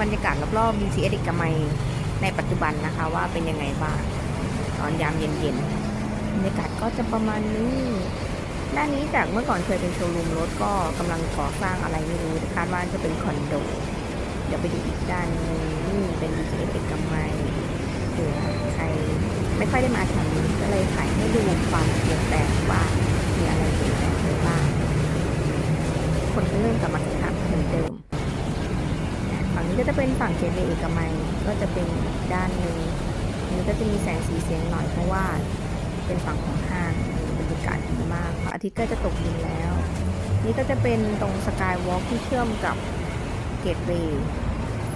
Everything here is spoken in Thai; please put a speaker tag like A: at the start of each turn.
A: บรรยากาศรอบๆ BTS เอกมัยในปัจจุบันนะคะว่าเป็นยังไงบ้างตอนยามเย็นๆบรรยากาศก็จะประมาณนี้ด้านนี้จากเมื่อก่อนเคยเป็นโชว์รูมรถก็กำลังก่อสร้างอะไรไม่รู้คาดว่าจะเป็นคอนโด เดี๋ยวไปดูอีกด้านนึงนี่เป็น BTS เอกมัยเผื่อใครไม่ค่อยได้มาแถวนี้ก็เลยถ่ายให้ดูความเปลี่ยนแปลงว่ามีอะไรเปลี่ยนแปลงไปบ้างคนก็เริ่มกลับมาคึกคักเหมือนเดิม ก็จะเป็นฝั่งเกตเวย์เอกมัยก็จะเป็นด้านหนึ่งอันนี้ก็จะมีแสงสีเสียงหน่อยเพราะว่าเป็นฝั่งของห้างบรรยากาศดีมากพระอาทิตย์ก็จะตกดินแล้ว นี่ก็จะเป็นตรงสกายวอล์กที่เชื่อมกับเกตเวย์